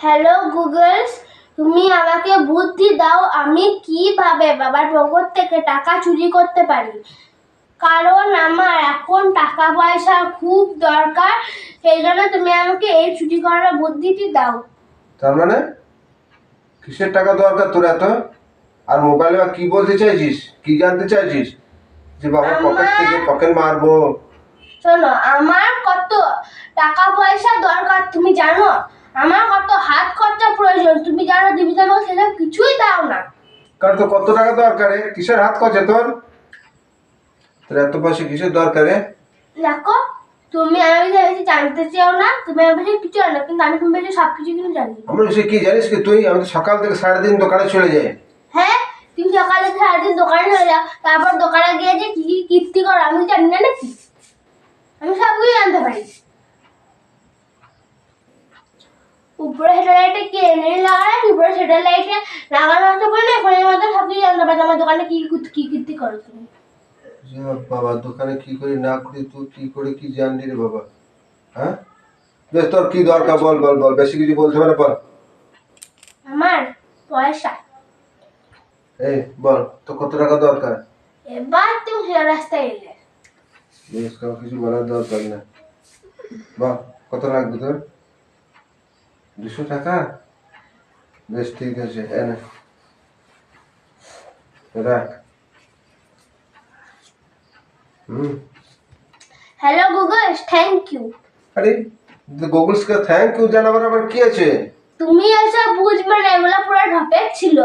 Hello Google's তুমি আমাকে বুদ্ধি দাও আমি কীভাবে বাবার পকেট থেকে টাকা চুরি করতে পারি? কারণ আমার এখন টাকা পয়সা খুব দরকার সেই জন্য তুমি আমাকে এই চুরি করার বুদ্ধিটি দাও। তার মানে? কিসের টাকা দরকার তোর এত? আর মোবাইলে বা কি বলতে চাইছিস? কি জানতে চাইছিস? যে বাবার পকেট থেকে পকেট মারবো। শোনো আমার কত টাকা পয়সা দরকার তুমি জানো? আমার কত হাত খরচা প্রয়োজন তুমি জানো তুমি তো আমাকে সেসব কিছুই দাও না। কার তো কত টাকা দরকারে? কিসের হাত খরচা তোর? তোর এত পয়সা কিসের দরকারে? দেখো তুমি আমি বেশি জানতে চাও না তুমি আমার বেশি কিছু জানো কিন্তু আমি তুমি বেশি সব কিছু কিন্তু জানি। আমরা সে কি জানিস কি তুই? আমি তো সকাল থেকে সারাদিন দোকানে চলে যাই। হ্যাঁ তুমি সকালে সারাদিন দোকানে চলে যাও তারপর দোকানে গিয়ে যে কি কি কীর্তি করো আমি জানি না নাকি। আমি সব কিছু জানতে পারি। উপরে স্যাটেলাইটে কে এনে লাগানো উপরে স্যাটেলাইটে লাগানো আছে বলে ফোনের মধ্যে সব কিছু জানতে পারি আমার দোকানে কি কি- কি কীর্তি করো তুমি? বাবা দোকানে কি করে না করি তুই কি করে কি জানলি রে বাবা? হ্যাঁ? বেশ তোর কি দরকার বল বল বল। বেশি কিছু বলতে পারে বল। আমার পয়সা। এই বল তো কত টাকা দরকার? এবার তুমি সোজা রাস্তায় এলে। বেশ কাউ কিছু বলার দরকার না। বাহ কত লাগবে তোর? দুশো টাকা? বেশ ঠিক আছে এনে রাখ। হুম। হ্যালো গুগল থ্যাংক ইউ আরে গুগলসকে থ্যাংক ইউ জানাবার আবার কি আছে? তুমি এসব বুঝবে না এগুলো পুরো ঢপেক ছিল।